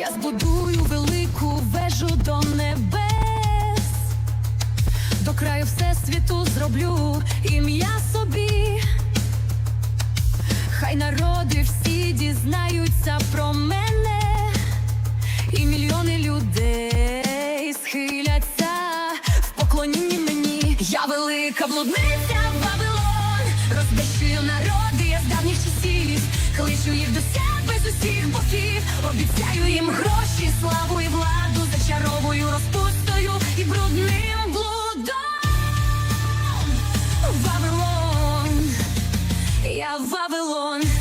Я збудую велику вежу до небес, до краю всесвіту зроблю ім'я собі. Хай народи всі дізнаються про мене, і мільйони людей схиляться в поклонінні мені. Я велика блудниця Вавилон, розбещую народи усіх боків, обіцяю їм гроші, славу і владу, зачаровую розпустою і брудним блудом. Вавилон, я Вавилон.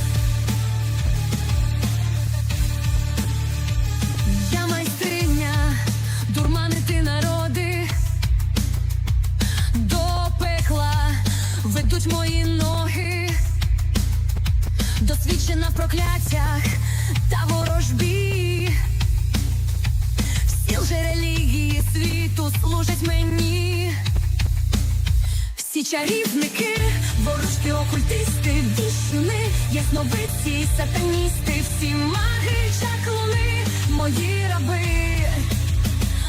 Досвідчена в прокляттях та ворожбі. Всі лже релігії світу служать мені. Всі чарівники, ворожки, окультисти, віщуни, ясновидці, сатаністи, всі маги, чаклуни, мої раби,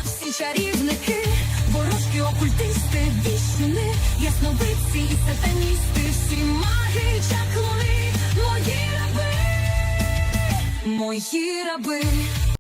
всі чарівники, ворожки, окультисти, віщуни, ясновидці, сатаністи, всі маги, чаклуни, мої раби.